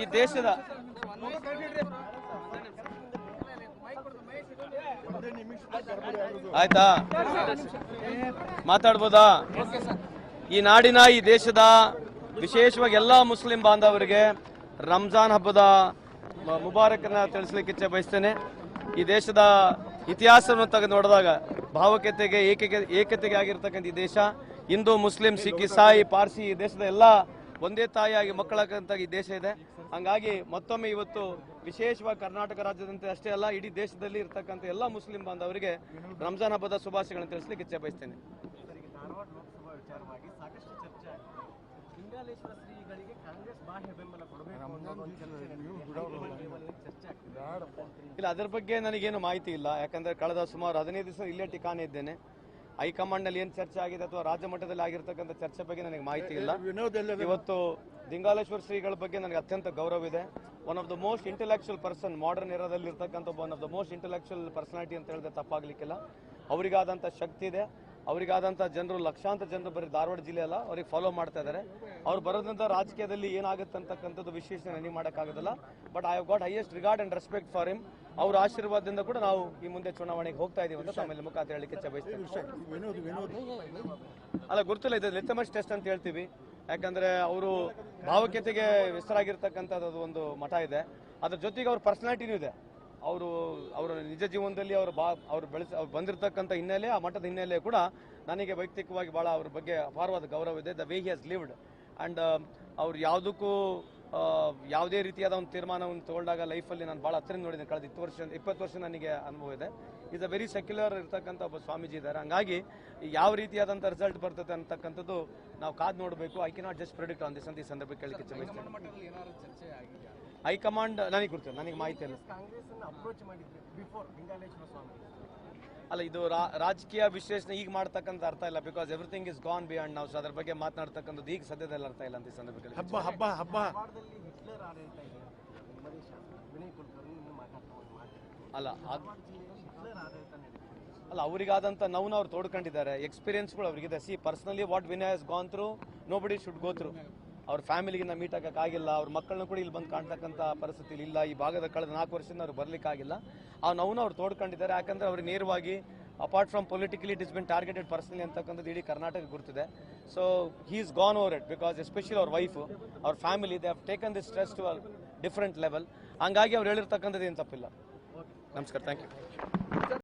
ಈ ದೇಶದ ಆಯ್ತಾ? ಮಾತಾಡ್ಬೋದಾ? ಈ ನಾಡಿನ ಈ ದೇಶದ ವಿಶೇಷವಾಗಿ ಎಲ್ಲ ಮುಸ್ಲಿಂ ಬಾಂಧವರಿಗೆ ರಂಜಾನ್ ಹಬ್ಬದ ಮುಬಾರಕನ್ನ ತಿಳಿಸ್ಲಿಕ್ಕೆ ಇಚ್ಛೆ ಬಯಸ್ತೇನೆ. ಈ ದೇಶದ ಇತಿಹಾಸವನ್ನು ತೆಗೆದು ನೋಡಿದಾಗ ಭಾವಕತೆಗೆ ಏಕತೆ ಏಕತೆಗೆ ಆಗಿರ್ತಕ್ಕಂಥ ಈ ದೇಶ. ಹಿಂದೂ, ಮುಸ್ಲಿಂ, ಸಿಖ್, ಇಸಾಯಿ, ಪಾರ್ಸಿ ಈ ದೇಶದ ಎಲ್ಲ ಒಂದೇ ತಾಯಿಯಾಗಿ ಮಕ್ಕಳಾಗಂತ ಈ ದೇಶ ಇದೆ. ಹಂಗಾಗಿ ಮತ್ತೊಮ್ಮೆ ಇವತ್ತು ವಿಶೇಷವಾಗಿ ಕರ್ನಾಟಕ ರಾಜ್ಯದಂತೆ ಅಷ್ಟೇ ಅಲ್ಲ ಇಡೀ ದೇಶದಲ್ಲಿ ಇರ್ತಕ್ಕಂಥ ಎಲ್ಲ ಮುಸ್ಲಿಂ ಬಾಂಧವರಿಗೆ ರಂಜಾನ್ ಹಬ್ಬದ ಶುಭಾಶಯಗಳನ್ನು ತಿಳಿಸ್ಲಿಕ್ಕೆ ಇಚ್ಛೆ ಬಯಸ್ತೇನೆ. ಧಾರವಾಡ ಲೋಕಸಭಾ ವಿಚಾರವಾಗಿ ಸಾಕಷ್ಟು ಚರ್ಚೆ ಆಗಿದೆ. ಲಿಂಗಾಲೇಶ್ವರ ಶ್ರೀಗಳಿಗೆ ಕಾಂಗ್ರೆಸ್ ಬಾಹ್ಯ ಬೆಂಬಲ ಕೊಡಬೇಕು ಅನ್ನೋ ಒಂದು ಚರ್ಚೆ ನಡೆದಿದೆ. ಹೈಕಮಾಂಡ್ ಲೆವೆಲ್ನಲ್ಲಿ ಚರ್ಚೆ ಆಗ್ತಿದೆ ಇಲ್ಲ ಅದರ ಬಗ್ಗೆ ನನಗೇನು ಮಾಹಿತಿ ಇಲ್ಲ. ಯಾಕಂದ್ರೆ ಕಳೆದ ಸುಮಾರು ಹದಿನೈದು ದಿವಸ ಇಲ್ಲೇ ಟಿಕಾಣೆ ಇದ್ದೇನೆ. ಹೈಕಮಾಂಡ್ನಲ್ಲಿ ಏನು ಚರ್ಚೆ ಆಗಿದೆ ಅಥವಾ ರಾಜ್ಯ ಮಟ್ಟದಲ್ಲಿ ಆಗಿರ್ತಕ್ಕಂಥ ಚರ್ಚೆ ಬಗ್ಗೆ ನನಗೆ ಮಾಹಿತಿ ಇಲ್ಲ. ಇವತ್ತು ದಿಂಗಾಲೇಶ್ವರ ಶ್ರೀಗಳ ಬಗ್ಗೆ ನನಗೆ ಅತ್ಯಂತ ಗೌರವ ಇದೆ. One of the most intellectual person modern ಇರೋದಲ್ಲಿ ಇರ್ತಕ್ಕಂಥ one of the most intellectual personality ಅಂತ ಹೇಳಿದ್ರೆ ತಪ್ಪಾಗ್ಲಿಕ್ಕಿಲ್ಲ. ಅವರಿಗಾದಂಥ ಶಕ್ತಿ ಇದೆ. ಅವರಿಗಾದಂಥ ಜನರು, ಲಕ್ಷಾಂತರ ಜನರು ಬರೀ ಧಾರವಾಡ ಜಿಲ್ಲೆ ಅಲ್ಲ, ಅವ್ರಿಗೆ ಫಾಲೋ ಮಾಡ್ತಾ ಇದ್ದಾರೆ. ಅವ್ರು ಬರೋದಂತ ರಾಜಕೀಯದಲ್ಲಿ ಏನಾಗುತ್ತೆ ಅಂತಕ್ಕಂಥದ್ದು ನೀವು ನನಗೆ ಮಾಡೋಕ್ಕಾಗೋದಿಲ್ಲ. But I have got highest regard and respect for him ಅವ್ರ ಆಶೀರ್ವಾದದಿಂದ ಕೂಡ ನಾವು ಈ ಮುಂದೆ ಚುನಾವಣೆಗೆ ಹೋಗ್ತಾ ಇದೀವಿ ಅಂತ ತಮ್ಮಲ್ಲಿ ಮುಖಾಂತರ ವಿನೋದ್ ವಿನೋದ್ ಅಲ್ಲ ಗೊತ್ತಿಲ್ಲ ಇದೆ ಲಿತಮಸ್ ಟೆಸ್ಟ್ ಅಂತ ಹೇಳ್ತೀವಿ. ಯಾಕಂದ್ರೆ ಅವರು ಭಾವಕ್ಯತೆಗೆ ಹೆಸರಾಗಿರ್ತಕ್ಕಂಥದ್ದು ಒಂದು ಮಠ ಇದೆ. ಅದ್ರ ಜೊತೆಗೆ ಅವ್ರ ಪರ್ಸನಾಲಿಟಿನೂ ಇದೆ. ಅವರು ಅವರ ನಿಜ ಜೀವನದಲ್ಲಿ ಅವರು ಬಾ ಅವ್ರು ಬೆಳೆಸ ಅವ್ರು ಬಂದಿರತಕ್ಕಂಥ ಹಿನ್ನೆಲೆ, ಆ ಮಠದ ಹಿನ್ನೆಲೆ ಕೂಡ ನನಗೆ ವೈಯಕ್ತಿಕವಾಗಿ ಭಾಳ ಅವ್ರ ಬಗ್ಗೆ ಅಪಾರವಾದ ಗೌರವ ಇದೆ. The way he has lived and ಅವ್ರು ಯಾವುದಕ್ಕೂ ಯಾವುದೇ ರೀತಿಯಾದ ಒಂದು ತೀರ್ಮಾನವನ್ನು ತಗೊಂಡಾಗ ಲೈಫಲ್ಲಿ ನಾನು ಭಾಳ ಹತ್ತಿರ ನೋಡಿದ್ದೇನೆ ಕಳೆದ ಇತ್ತು ವರ್ಷ ಇಪ್ಪತ್ತು ವರ್ಷ ನನಗೆ ಅನುಭವ ಇದೆ. ಇಸ್ ಅ ವೆರಿ ಸೆಕ್ಯುಲರ್ ಇರ್ತಕ್ಕಂಥ ಒಬ್ಬ ಸ್ವಾಮೀಜಿ ಇದ್ದಾರೆ. ಹಂಗಾಗಿ ಯಾವ ರೀತಿಯಾದಂಥ ರಿಸಲ್ಟ್ ಬರ್ತದೆ ಅಂತಕ್ಕಂಥದ್ದು ನಾವು ಕಾದು ನೋಡಬೇಕು. I cannot just predict on this ಅಂತ ಈ ಸಂದರ್ಭಕ್ಕೆ ಏನಾದ್ರು ಚರ್ಚೆ ಆಗಿದೆ ಹೈಕಮಾಂಡ್ ನನಗೆ ಗೊತ್ತಿಲ್ಲ ನನಗೆ ಮಾಹಿತಿ ಇಲ್ಲ. ಅಲ್ಲ ಇದು ರಾಜಕೀಯ ವಿಶ್ಲೇಷಣೆ ಈಗ ಮಾಡ್ತಕ್ಕಂಥ ಅರ್ಥ ಇಲ್ಲ because everything is gone beyond ನಾವು ಅದ್ರ ಬಗ್ಗೆ ಮಾತನಾಡ್ತಕ್ಕಂಥದ್ದು ಈಗ ಸದ್ಯದಲ್ಲಿ ಅರ್ಥ ಇಲ್ಲ ಅಂತ ಈ ಸಂದರ್ಭದಲ್ಲಿ ಹಬ್ಬ ಹಬ್ಬ ಹಬ್ಬ. ಅಲ್ಲ ಅಲ್ಲ ಅವರಿಗಾದಂಥ ನೌನ ಅವ್ರು ತೋಡ್ಕೊಂಡಿದ್ದಾರೆ. ಎಕ್ಸ್ಪೀರಿಯನ್ಸ್ಗಳು ಅವರಿಗಿದೆ. See personally what Vinay has gone through nobody should go through ಅವ್ರ ಫ್ಯಾಮಿಲಿಗೆ ನಾವು ಮೀಟ್ ಆಗಿಲ್ಲ, ಅವ್ರ ಮಕ್ಕಳನ್ನ ಕೂಡ ಇಲ್ಲಿ ಬಂದು ಕಾಣ್ತಕ್ಕಂಥ ಪರಿಸ್ಥಿತಿ ಇಲ್ಲ. ಈ ಭಾಗದ ಕಳೆದ ನಾಲ್ಕು ವರ್ಷದಿಂದ ಅವ್ರು ಬರ್ಲಿಕ್ಕಾಗಿಲ್ಲ ಆ ನೌನ ಅವ್ರು ತೋಡ್ಕೊಂಡಿದ್ದಾರೆ. ಯಾಕಂದ್ರೆ ಅವ್ರಿಗೆ ನೇರವಾಗಿ apart from politically it is been targeted personally ಅಂತಕ್ಕಂಥದ್ದು ಇಡೀ Karnataka ಗುರುತಿದೆ. So he's gone over it because especially ಅವ್ರ ವೈಫ್ ಅವ್ರ family they have taken this stress to different level ಹಂಗಾಗಿ ಅವ್ರು ಹೇಳಿರ್ತಕ್ಕಂಥದ್ದು ಏನು ತಪ್ಪಿಲ್ಲ. ನಮಸ್ಕಾರ ಥ್ಯಾಂಕ್ ಯು